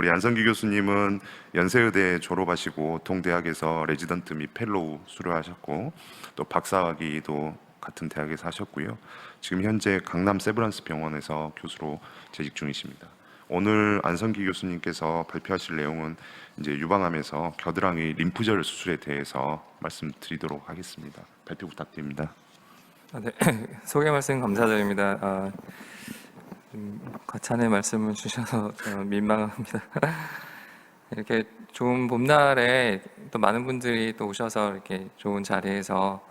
우리 안성기 교수님은 연세의대 졸업하시고 동대학에서 레지던트 및 펠로우 수료하셨고 또 박사학위도 같은 대학에서 하셨고요. 지금 현재 강남 세브란스 병원에서 교수로 재직 중이십니다. 오늘 안성기 교수님께서 발표하실 내용은 이제 유방암에서 겨드랑이 림프절 수술에 대해서 말씀드리도록 하겠습니다. 발표 부탁드립니다. 아, 네. 소개 말씀 감사드립니다. 아, 좀 과찬의 말씀을 주셔서 어, 민망합니다. 이렇게 좋은 봄날에 또 많은 분들이 또 오셔서 이렇게 좋은 자리에서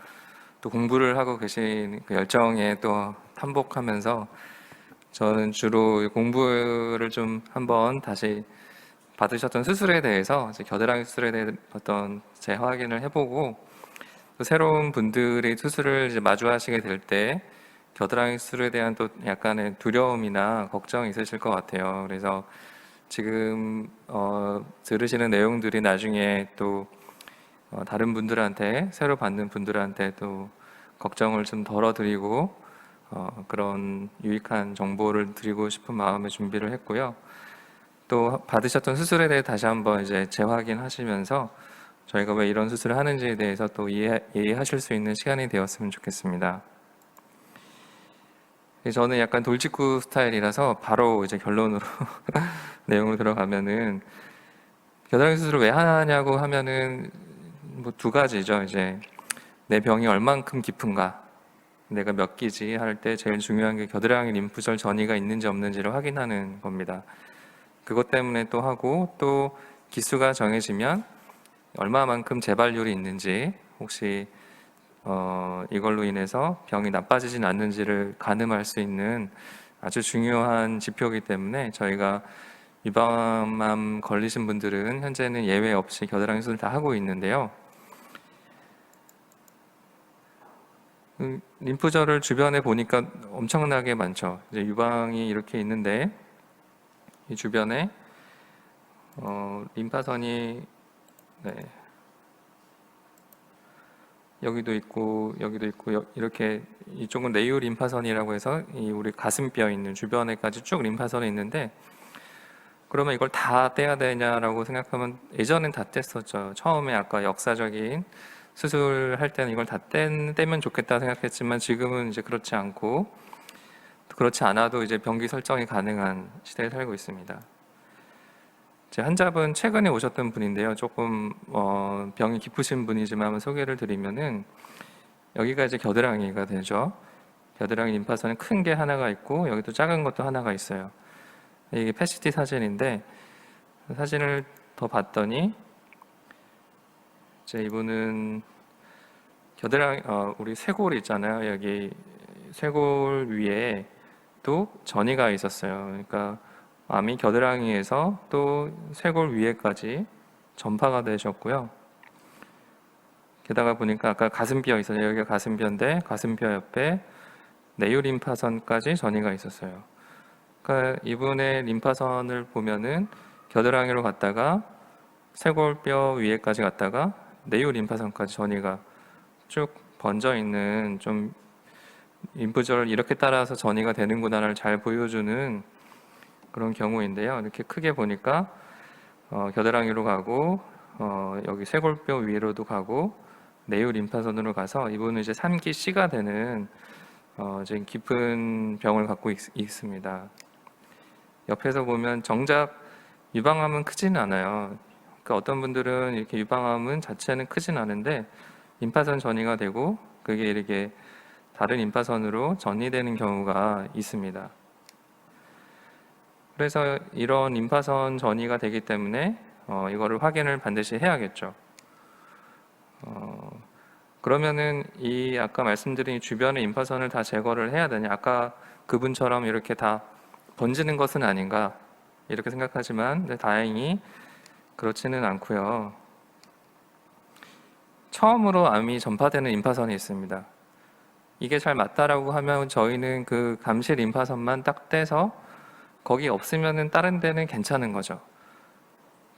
또 공부를 하고 계신 그 열정에 또 한복하면서 저는 주로 공부를 좀 한번 다시 받으셨던 수술에 대해서 겨드랑이 수술에 대해 어떤 재확인을 해보고 또 새로운 분들이 수술을 마주하시게 될 때 겨드랑이 수술에 대한 또 약간의 두려움이나 걱정이 있으실 것 같아요. 그래서 지금 어, 들으시는 내용들이 나중에 또 어, 다른 분들한테 새로 받는 분들한테 또 걱정을 좀 덜어드리고 어, 그런 유익한 정보를 드리고 싶은 마음에 준비를 했고요. 또 받으셨던 수술에 대해 다시 한번 이제 재확인하시면서 저희가 왜 이런 수술을 하는지에 대해서 또 이해, 이해하실 수 있는 시간이 되었으면 좋겠습니다. 저는 약간 돌직구 스타일이라서 바로 이제 결론으로 내용으로 들어가면은 겨드랑이 수술을 왜 하냐고 하면은 뭐 두 가지죠. 이제 내 병이 얼만큼 깊은가, 내가 몇 기지 할 때 제일 중요한 게 겨드랑이 림프절 전이가 있는지 없는지를 확인하는 겁니다. 그것 때문에 또 하고 또 기수가 정해지면 얼마만큼 재발률이 있는지 혹시 어, 이걸로 인해서 병이 나빠지진 않는지를 가늠할 수 있는 아주 중요한 지표이기 때문에 저희가 유방암 걸리신 분들은 현재는 예외 없이 겨드랑이 수술 다 하고 있는데요. 음, 림프절을 주변에 보니까 엄청나게 많죠. 이제 유방이 이렇게 있는데 이 주변에 어, 림파선이 네. 여기도 있고 여기도 있고 여- 이렇게 이쪽은 내유 림파선이라고 해서 이 우리 가슴뼈 있는 주변에까지 쭉 림파선이 있는데 그러면 이걸 다 떼야 되냐라고 생각하면 예전엔 다 뗐었죠. 처음에 아까 역사적인 수술할 때는 이걸 다 뗀, 떼면 좋겠다 생각했지만 지금은 이제 그렇지 않고 그렇지 않아도 이제 병기 설정이 가능한 시대에 살고 있습니다. 제 환자분 최근에 오셨던 분인데요. 조금 어, 병이 깊으신 분이지만 소개를 드리면은 여기가 이제 겨드랑이가 되죠. 겨드랑이 림파선은 큰 게 하나가 있고 여기도 작은 것도 하나가 있어요. 이게 패시티 사진인데 사진을 더 봤더니 이제 이분은 겨드랑이 어, 우리 쇄골 있잖아요. 여기 쇄골 위에 또 전이가 있었어요. 그러니까 암이 겨드랑이에서 또 쇄골 위에까지 전파가 되셨고요. 게다가 보니까 아까 가슴뼈 있어요. 여기가 가슴뼈인데 가슴뼈 옆에 내유 림파선까지 전이가 있었어요. 그러니까 이분의 림파선을 보면은 겨드랑이로 갔다가 쇄골뼈 위에까지 갔다가 내유 림파선까지 전이가 쭉 번져 있는 좀 림프절 이렇게 따라서 전이가 되는구나를 잘 보여주는 그런 경우인데요. 이렇게 크게 보니까 어, 겨드랑이로 가고 어, 여기 쇄골뼈 위로도 가고 내유 림파선으로 가서 이분은 이제 3기 C가 되는 어, 지금 깊은 병을 갖고 있, 있습니다. 옆에서 보면 정작 유방암은 크지는 않아요. 그러니까 어떤 분들은 이렇게 유방암은 자체는 크진 않은데 림파선 전이가 되고 그게 이렇게 다른 림파선으로 전이되는 경우가 있습니다. 그래서 이런 림파선 전이가 되기 때문에 어, 이거를 확인을 반드시 해야겠죠. 어, 그러면은 이 아까 말씀드린 이 주변의 림파선을 다 제거를 해야 되냐? 아까 그분처럼 이렇게 다 번지는 것은 아닌가 이렇게 생각하지만 네, 다행히 그렇지는 않고요. 처음으로 암이 전파되는 림파선이 있습니다. 이게 잘 맞다라고 하면 저희는 그 감시 림파선만 딱 떼서 거기 없으면은 다른 데는 괜찮은 거죠.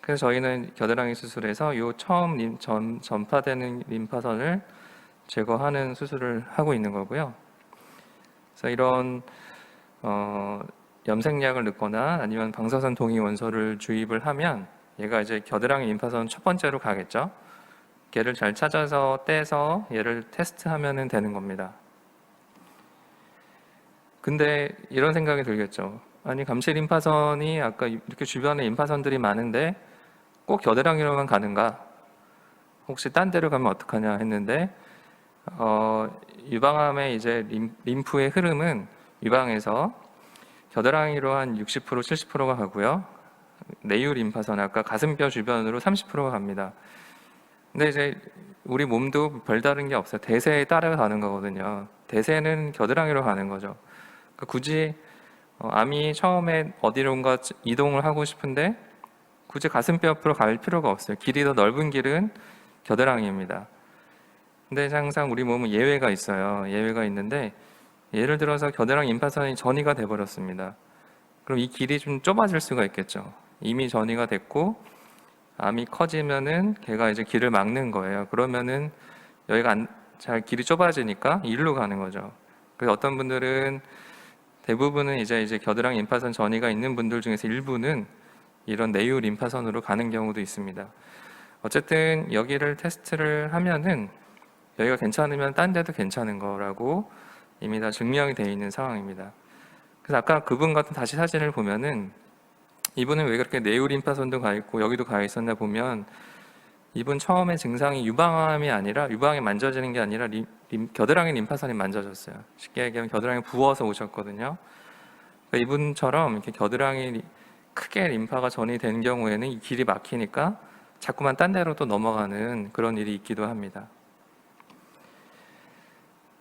그래서 저희는 겨드랑이 수술에서 요 처음 림, 전, 전파되는 림파선을 제거하는 수술을 하고 있는 거고요. 그래서 이런 어, 염색약을 넣거나 아니면 방사선 동위 원소를 주입을 하면 얘가 이제 겨드랑이 림파선 첫 번째로 가겠죠. 걔를 잘 찾아서 떼서 얘를 테스트하면 되는 겁니다. 근데 이런 생각이 들겠죠. 아니 감시 림파선이 아까 이렇게 주변에 림파선들이 많은데 꼭 겨드랑이로만 가는가? 혹시 딴 데로 가면 어떡하냐 했는데 어, 유방암의 이제 림, 림프의 흐름은 유방에서 겨드랑이로 한 60% 70%가 가고요. 내유 림파선 아까 가슴뼈 주변으로 30%가 갑니다. 근데 이제 우리 몸도 별다른 게 없어요. 대세에 따라가는 거거든요. 대세는 겨드랑이로 가는 거죠. 그러니까 굳이 어, 암이 처음에 어디론가 이동을 하고 싶은데 굳이 가슴뼈 옆으로 갈 필요가 없어요. 길이 더 넓은 길은 겨드랑이입니다. 근데 항상 우리 몸은 예외가 있어요. 예외가 있는데 예를 들어서 겨드랑이 임파선이 전이가 돼 버렸습니다. 그럼 이 길이 좀 좁아질 수가 있겠죠. 이미 전이가 됐고 암이 커지면은 걔가 이제 길을 막는 거예요. 그러면은 여기가 안, 잘 길이 좁아지니까 일로 가는 거죠. 그래서 어떤 분들은 대부분은 이제 이제 겨드랑이 임파선 전이가 있는 분들 중에서 일부는 이런 내유 림파선으로 가는 경우도 있습니다. 어쨌든 여기를 테스트를 하면은 여기가 괜찮으면 딴 데도 괜찮은 거라고 이미 다 증명이 되어 있는 상황입니다. 그래서 아까 그분 같은 다시 사진을 보면은 이분은 왜 그렇게 내유 림파선도 가 있고 여기도 가 있었나 보면 이분 처음에 증상이 유방암이 아니라 유방이 만져지는 게 아니라 림, 림- 겨드랑이 림파선이 만져졌어요. 쉽게 얘기하면 겨드랑이 부어서 오셨거든요. 그러니까 이분처럼 이렇게 겨드랑이 리- 크게 림파가 전이 된 경우에는 이 길이 막히니까 자꾸만 딴 데로 또 넘어가는 그런 일이 있기도 합니다.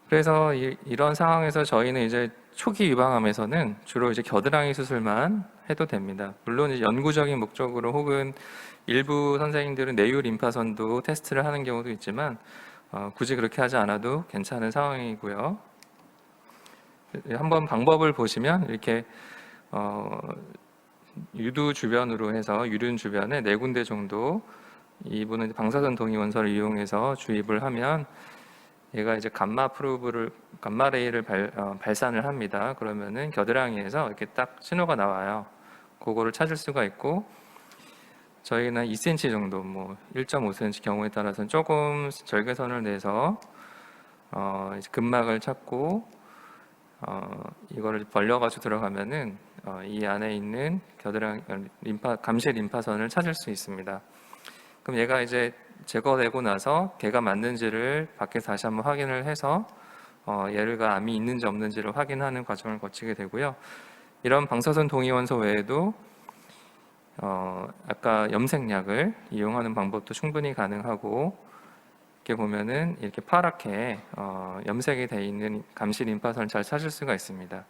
그래서 이, 이런 상황에서 저희는 이제 초기 유방암에서는 주로 이제 겨드랑이 수술만 해도 됩니다. 물론 연구적인 목적으로 혹은 일부 선생님들은 내유 림파선도 테스트를 하는 경우도 있지만 어, 굳이 그렇게 하지 않아도 괜찮은 상황이고요. 한번 방법을 보시면 이렇게 어, 유두 주변으로 해서 유륜 주변에 네 군데 정도 이분은 방사선 동위 원소를 이용해서 주입을 하면 얘가 이제 감마 프로브를 감마 레이를 발, 어, 발산을 합니다. 그러면은 겨드랑이에서 이렇게 딱 신호가 나와요. 그거를 찾을 수가 있고 저희는 2cm 정도, 뭐 1.5cm 경우에 따라서는 조금 절개선을 내서 어, 근막을 찾고 어, 이거를 벌려가지고 들어가면은 어, 이 안에 있는 겨드랑이 어, 림파 감시 림파선을 찾을 수 있습니다. 그럼 얘가 이제 제거되고 나서 걔가 맞는지를 밖에서 다시 한번 확인을 해서 어, 얘가 암이 있는지 없는지를 확인하는 과정을 거치게 되고요. 이런 방사선 동위원소 외에도 어, 아까 염색약을 이용하는 방법도 충분히 가능하고 이렇게 보면은 이렇게 파랗게 어, 염색이 돼 있는 감시 림파선을 잘 찾을 수가 있습니다.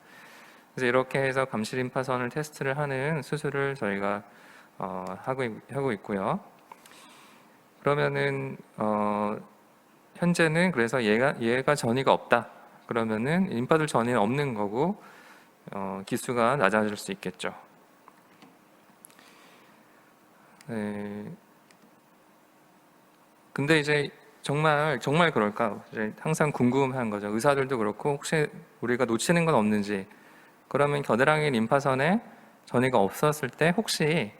그래서 이렇게 해서 감시 림파선을 테스트를 하는 수술을 저희가 어, 하고 있, 하고 있고요. 그러면은 어, 현재는 그래서 얘가 얘가 전이가 없다. 그러면은 림파들 전이는 없는 거고 어, 기수가 낮아질 수 있겠죠. 네. 근데 이제 정말 정말 그럴까? 이제 항상 궁금한 거죠. 의사들도 그렇고 혹시 우리가 놓치는 건 없는지. 그러면 겨드랑이 림파선에 전이가 없었을 때 혹시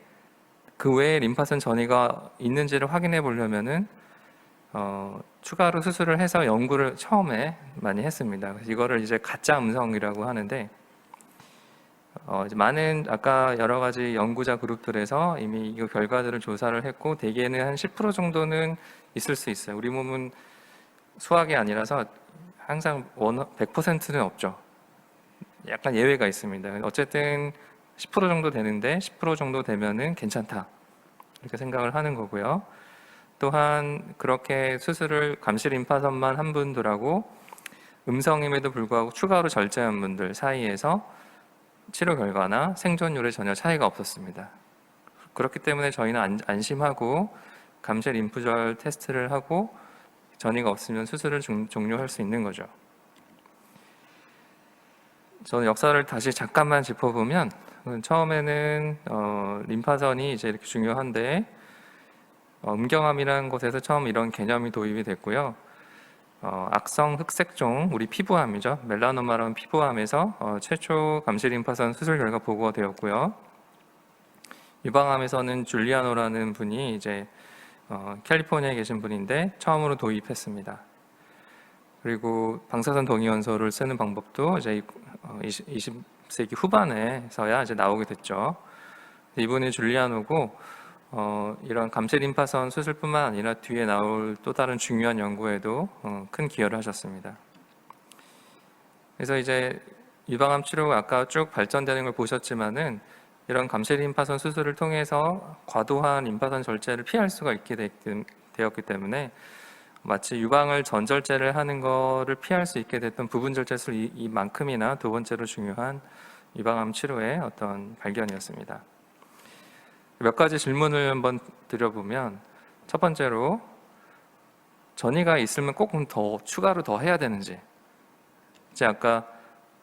그 외에 림파선 전이가 있는지를 확인해 보려면은 어, 추가로 수술을 해서 연구를 처음에 많이 했습니다. 이거를 이제 가짜 음성이라고 하는데 어, 많은 아까 여러 가지 연구자 그룹들에서 이미 이 결과들을 조사를 했고 대개는 한 10% 정도는 있을 수 있어요. 우리 몸은 수학이 아니라서 항상 원 100%는 없죠. 약간 예외가 있습니다. 어쨌든 10% 정도 되는데 10% 정도 되면은 괜찮다. 이렇게 생각을 하는 거고요. 또한 그렇게 수술을 감시 림파선만 한 분들하고 음성임에도 불구하고 추가로 절제한 분들 사이에서 치료 결과나 생존율에 전혀 차이가 없었습니다. 그렇기 때문에 저희는 안, 안심하고 감시 림프절 테스트를 하고 전이가 없으면 수술을 중- 종료할 수 있는 거죠. 저는 역사를 다시 잠깐만 짚어보면 처음에는 어, 림파선이 이제 이렇게 중요한데 어, 음경암이라는 곳에서 처음 이런 개념이 도입이 됐고요. 어, 악성 흑색종 우리 피부암이죠 멜라노마라는 피부암에서 어, 최초 감시 림파선 수술 결과 보고가 되었고요. 유방암에서는 줄리아노라는 분이 이제 어, 캘리포니아에 계신 분인데 처음으로 도입했습니다. 그리고 방사선 동위원소를 쓰는 방법도 이제 어, 20, 20 세기 후반에서야 이제 나오게 됐죠. 이분이 줄리아노고 어, 이런 감세 림파선 수술뿐만 아니라 뒤에 나올 또 다른 중요한 연구에도 어, 큰 기여를 하셨습니다. 그래서 이제 유방암 치료가 아까 쭉 발전되는 걸 보셨지만은 이런 감세 림파선 수술을 통해서 과도한 림파선 절제를 피할 수가 있게 됐- 되었기 때문에 마치 유방을 전절제를 하는 거를 피할 수 있게 됐던 부분 절제술 이- 이만큼이나 두 번째로 중요한 유방암 치료의 어떤 발견이었습니다. 몇 가지 질문을 한번 드려보면 첫 번째로 전이가 있으면 꼭 더 추가로 더 해야 되는지 이제 아까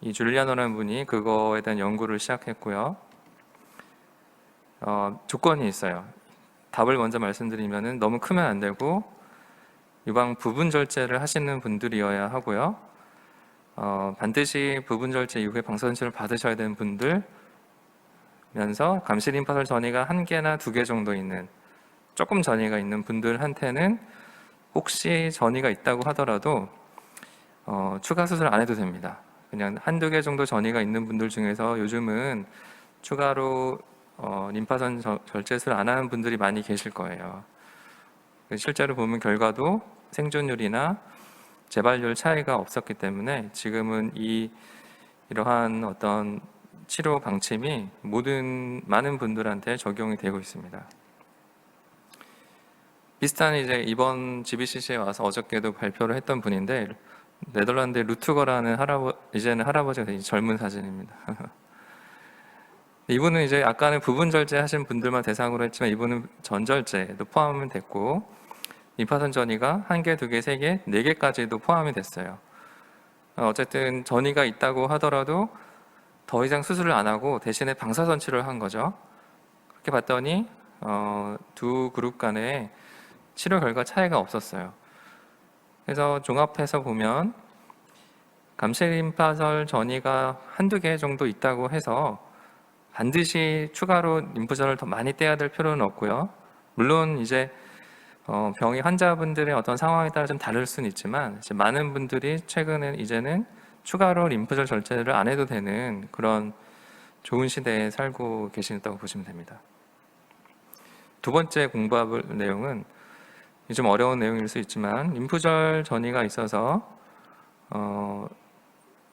이 줄리아노라는 분이 그거에 대한 연구를 시작했고요. 어, 조건이 있어요. 답을 먼저 말씀드리면은 너무 크면 안 되고 유방 부분 절제를 하시는 분들이어야 하고요. 어, 반드시 부분 절제 이후에 방사선치료를 받으셔야 되는 분들 면서 감시 림파설 전이가 한 개나 두 개 정도 있는 조금 전이가 있는 분들한테는 혹시 전이가 있다고 하더라도 어, 추가 수술 안 해도 됩니다. 그냥 한두 개 정도 전이가 있는 분들 중에서 요즘은 추가로 어, 림파선 저- 절제술 안 하는 분들이 많이 계실 거예요. 실제로 보면 결과도 생존율이나 재발률 차이가 없었기 때문에 지금은 이 이러한 어떤 치료 방침이 모든 많은 분들한테 적용이 되고 있습니다. 비슷한 이제 이번 GBCC에 와서 어저께도 발표를 했던 분인데 네덜란드 루트거라는 할아버 이제는 할아버지가 되게 젊은 사진입니다. 이분은 이제 아까는 부분 절제 하신 분들만 대상으로 했지만 이분은 전절제도 포함이 됐고 임파선 전이가 한 개, 두 개, 세 개, 네 개까지도 포함이 됐어요. 어, 어쨌든 전이가 있다고 하더라도 더 이상 수술을 안 하고 대신에 방사 선 치료를 한 거죠. 그렇게 봤더니 어, 두 그룹 간에 치료 결과 차이가 없었어요. 그래서 종합해서 보면 감시림파설 전이가 한두 개 정도 있다고 해서 반드시 추가로 림프절을 더 많이 떼야 될 필요는 없고요. 물론 이제 어, 병이 환자분들의 어떤 상황에 따라 좀 다를 수는 있지만 이제 많은 분들이 최근에 이제는 추가로 림프절 절제를 안 해도 되는 그런 좋은 시대에 살고 계신다고 보시면 됩니다. 두 번째 공부할 내용은 좀 어려운 내용일 수 있지만 림프절 전이가 있어서 어,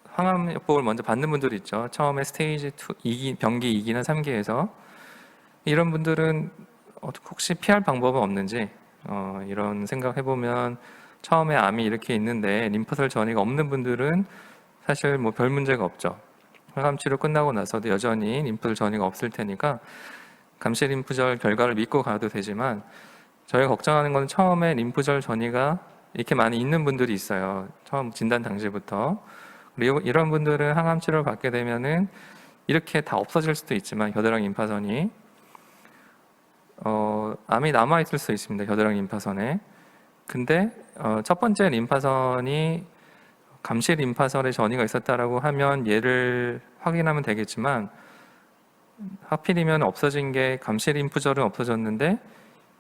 항암요법을 먼저 받는 분들이 있죠. 처음에 스테이지 2, 2기, 병기 2기나 3기에서 이런 분들은 어, 혹시 피할 방법은 없는지 어, 이런 생각해 보면 처음에 암이 이렇게 있는데 림프설 전이가 없는 분들은 사실 뭐 별 문제가 없죠. 항암 치료 끝나고 나서도 여전히 림프설 전이가 없을 테니까 감시 림프절 결과를 믿고 가도 되지만 저희가 걱정하는 건 처음에 림프절 전이가 이렇게 많이 있는 분들이 있어요. 처음 진단 당시부터. 그리고 이런 분들은 항암 치료를 받게 되면은 이렇게 다 없어질 수도 있지만 겨드랑이 림파선이 어, 암이 남아 있을 수 있습니다. 겨드랑이 림파선에. 근데 어, 첫 번째 림파선이 감시 림파선에 전이가 있었다라고 하면 얘를 확인하면 되겠지만 하필이면 없어진 게 감시 림프절은 없어졌는데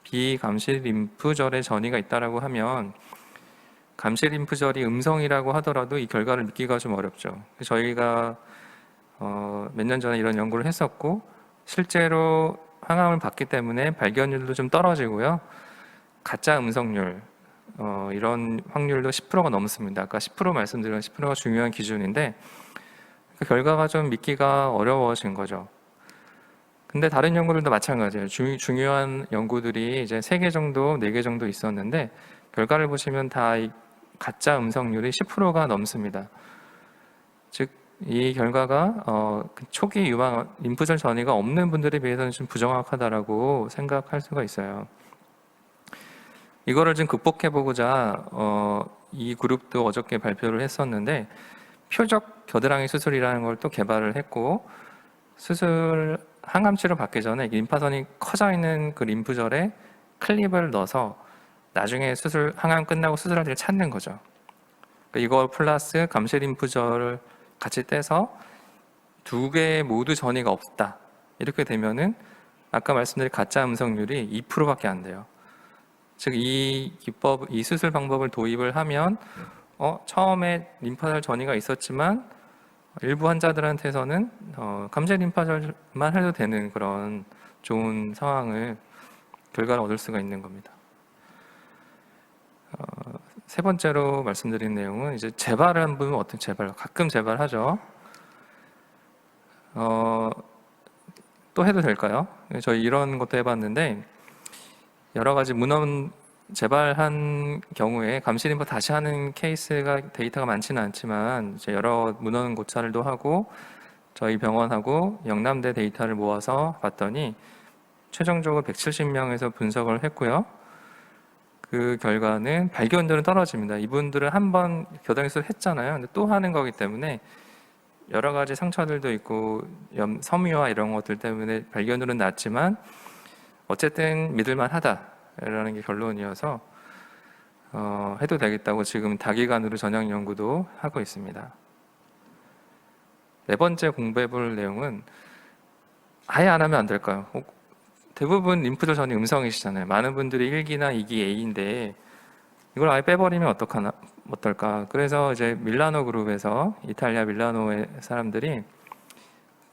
비감시 림프절에 전이가 있다라고 하면 감시 림프절이 음성이라고 하더라도 이 결과를 믿기가 좀 어렵죠. 저희가 어, 몇 년 전에 이런 연구를 했었고 실제로 항암을 받기 때문에 발견율도 좀 떨어지고요. 가짜 음성률 어, 이런 확률도 10%가 넘습니다. 아까 10% 말씀드린 10%가 중요한 기준인데 그 결과가 좀 믿기가 어려워진 거죠. 근데 다른 연구들도 마찬가지예요. 주, 중요한 연구들이 이제 3개 정도, 4개 정도 있었는데 결과를 보시면 다이 가짜 음성률이 10%가 넘습니다. 즉, 이 결과가 어, 그 초기 유방 림프절 전이가 없는 분들에 비해서는 좀 부정확하다라고 생각할 수가 있어요. 이거를 좀 극복해 보고자 어, 이 그룹도 어저께 발표를 했었는데 표적 겨드랑이 수술이라는 걸 또 개발을 했고 수술 항암 치료 받기 전에 림파선이 커져 있는 그 림프절에 클립을 넣어서 나중에 수술 항암 끝나고 수술할 때 찾는 거죠. 그러니까 이거 플러스 감시 림프절을 같이 떼서 두 개 모두 전이가 없다. 이렇게 되면은 아까 말씀드린 가짜 음성률이 2%밖에 안 돼요. 즉 이 기법, 이 수술 방법을 도입을 하면 어, 처음에 림파절 전이가 있었지만 일부 환자들한테서는 어, 감제 림파절만 해도 되는 그런 좋은 상황을 결과를 얻을 수가 있는 겁니다. 어, 세 번째로 말씀드린 내용은 이제 재발을 한 분은 어떤 재발? 가끔 재발하죠. 어, 또 해도 될까요? 저희 이런 것도 해봤는데 여러 가지 문헌 재발한 경우에 감시 림프 다시 하는 케이스가 데이터가 많지는 않지만 이제 여러 문헌 고찰도 하고 저희 병원하고 영남대 데이터를 모아서 봤더니 최종적으로 170명에서 분석을 했고요. 그 결과는 발견도는 떨어집니다. 이분들은 한 번 교당수술 했잖아요. 근데 또 하는 거기 때문에 여러 가지 상처들도 있고 염, 섬유화 이런 것들 때문에 발견도는 낮지만 어쨌든 믿을만 하다라는 게 결론이어서 어, 해도 되겠다고 지금 다기간으로 전형 연구도 하고 있습니다. 네 번째 공부해 볼 내용은 아예 안 하면 안 될까요? 어, 대부분 림프절 전이 음성이시잖아요. 많은 분들이 1기나 2기 A인데 이걸 아예 빼버리면 어떡하나 어떨까? 그래서 이제 밀라노 그룹에서 이탈리아 밀라노의 사람들이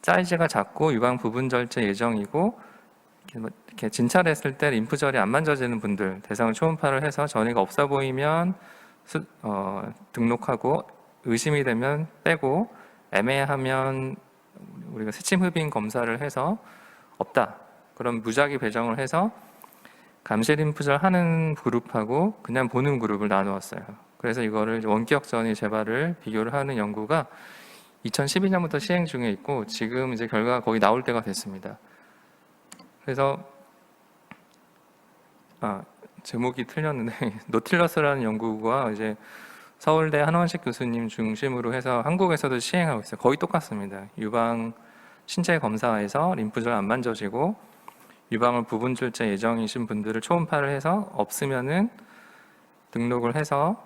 사이즈가 작고 유방 부분 절제 예정이고 이렇게 뭐 이렇게 진찰했을 때 림프절이 안 만져지는 분들 대상을 초음파를 해서 전이가 없어 보이면 수- 어, 등록하고 의심이 되면 빼고 애매하면 우리가 세침 흡인 검사를 해서 없다. 그럼 무작위 배정을 해서 감시 림프절 하는 그룹하고 그냥 보는 그룹을 나누었어요. 그래서 이거를 원격 전이 재발을 비교를 하는 연구가 2012년부터 시행 중에 있고 지금 이제 결과가 거의 나올 때가 됐습니다. 그래서 아 제목이 틀렸는데 노틸러스라는 연구가 이제 서울대 한원식 교수님 중심으로 해서 한국에서도 시행하고 있어요. 거의 똑같습니다. 유방 신체 검사에서 림프절 안 만져지고 유방을 부분 출제 예정이신 분들을 초음파를 해서 없으면은 등록을 해서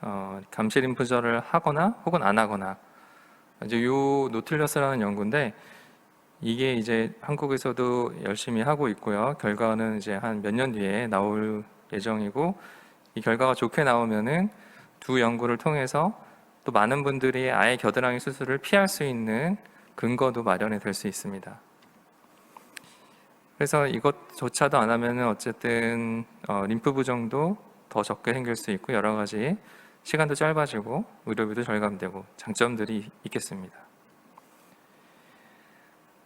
어, 감시 림프절을 하거나 혹은 안 하거나 이제 요 노틸러스라는 연구인데 이게 이제 한국에서도 열심히 하고 있고요. 결과는 이제 한 몇 년 뒤에 나올 예정이고 이 결과가 좋게 나오면은 두 연구를 통해서 또 많은 분들이 아예 겨드랑이 수술을 피할 수 있는 근거도 마련이 될 수 있습니다. 그래서 이것조차도 안 하면은 어쨌든 어, 림프 부종도 더 적게 생길 수 있고 여러 가지 시간도 짧아지고 의료비도 절감되고 장점들이 있겠습니다.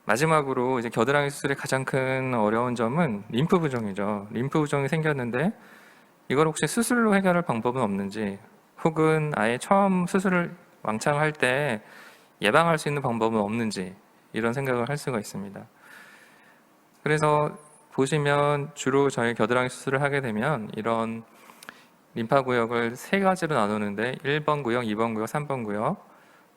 마지막으로 이제 겨드랑이 수술의 가장 큰 어려운 점은 림프 부종이죠. 림프 부종이 생겼는데 이걸 혹시 수술로 해결할 방법은 없는지 혹은 아예 처음 수술을 왕창 할 때 예방할 수 있는 방법은 없는지 이런 생각을 할 수가 있습니다. 그래서 보시면 주로 저희 겨드랑이 수술을 하게 되면 이런 림파 구역을 세 가지로 나누는데 1번 구역, 2번 구역, 3번 구역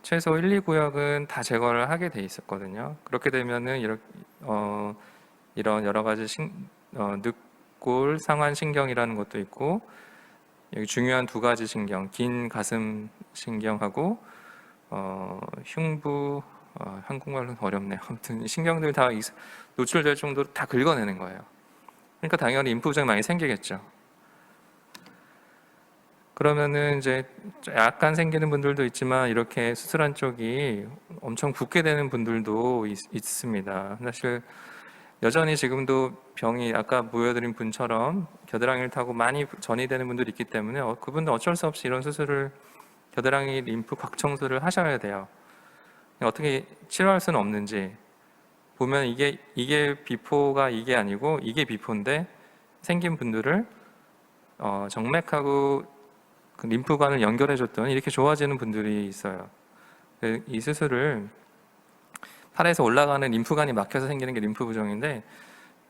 최소 1, 2 구역은 다 제거를 하게 돼 있었거든요. 그렇게 되면은 이렇게 어, 이런 여러 가지 신, 어, 늑골 상완 신경이라는 것도 있고 여기 중요한 두 가지 신경, 긴 가슴 신경하고 어, 흉부 어, 한국말로는 어렵네요. 아무튼 이 신경들 다 이- 노출될 정도로 다 긁어내는 거예요. 그러니까 당연히 인프 부종이 많이 생기겠죠. 그러면은 이제 약간 생기는 분들도 있지만 이렇게 수술한 쪽이 엄청 붓게 되는 분들도 있, 있습니다. 사실 여전히 지금도 병이 아까 보여드린 분처럼 겨드랑이를 타고 많이 전이 되는 분들이 있기 때문에 어, 그분들 어쩔 수 없이 이런 수술을 겨드랑이 림프 곽청소를 하셔야 돼요. 어떻게 치료할 수는 없는지 보면 이게 이게 비포가 이게 아니고 이게 비포인데 생긴 분들을 어, 정맥하고 그 림프관을 연결해 줬더니 이렇게 좋아지는 분들이 있어요. 그이 수술을 팔에서 올라가는 림프관이 막혀서 생기는 게 림프 부종인데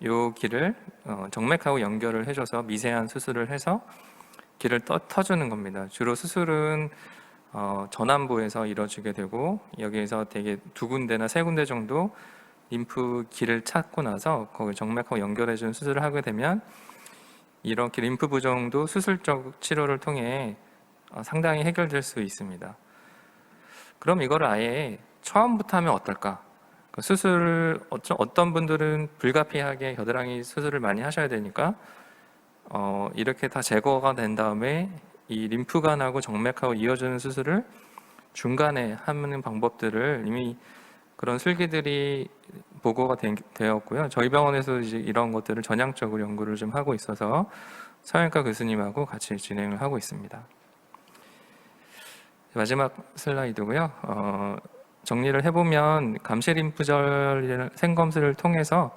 요 길을 어, 정맥하고 연결을 해줘서 미세한 수술을 해서 길을 떠, 터주는 겁니다. 주로 수술은 어, 전완부에서 이루어지게 되고 여기에서 되게 두 군데나 세 군데 정도 림프 길을 찾고 나서 거기 정맥하고 연결해 주는 수술을 하게 되면 이렇게 림프 부종도 수술적 치료를 통해 어, 상당히 해결될 수 있습니다. 그럼 이거를 아예 처음부터 하면 어떨까? 그 어쩌- 어떤 분들은 불가피하게 겨드랑이 수술을 많이 하셔야 되니까 어, 이렇게 다 제거가 된 다음에 이 림프관하고 정맥하고 이어주는 수술을 중간에 하는 방법들을 이미 그런 술기들이 보고가 된- 되었고요. 저희 병원에서 이제 이런 것들을 전향적으로 연구를 좀 하고 있어서 성형외과 교수님하고 같이 진행을 하고 있습니다. 마지막 슬라이드고요. 어, 정리를 해보면 감시림프절 생검술을 통해서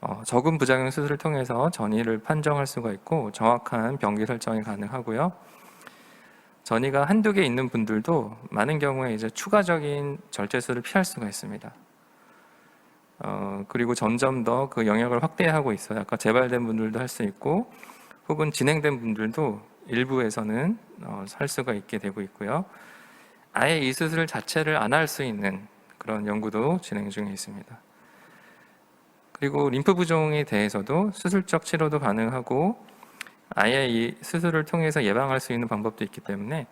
어, 적은 부작용 수술을 통해서 전이를 판정할 수가 있고 정확한 병기 설정이 가능하고요. 전이가 한두 개 있는 분들도 많은 경우에 이제 추가적인 절제술을 피할 수가 있습니다. 어, 그리고 점점 더 그 영역을 확대하고 있어요. 아까 재발된 분들도 할 수 있고, 혹은 진행된 분들도 일부에서는 어, 할 수가 있게 되고 있고요. 아예 이 수술 자체를 안 할 수 있는 그런 연구도 진행 중에 있습니다. 그리고 림프 부종에 대해서도 수술적 치료도 가능하고 아예 이 수술을 통해서 예방할 수 있는 방법도 있기 때문에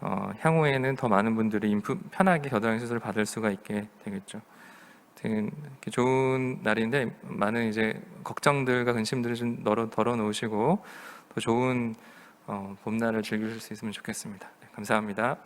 어, 향후에는 더 많은 분들이 인프, 편하게 겨드랑이 수술을 받을 수가 있게 되겠죠. 이렇게 좋은 날인데 많은 이제 걱정들과 근심들을 좀 덜어, 덜어 놓으시고 더 좋은 어, 봄날을 즐기실 수 있으면 좋겠습니다. 네, 감사합니다.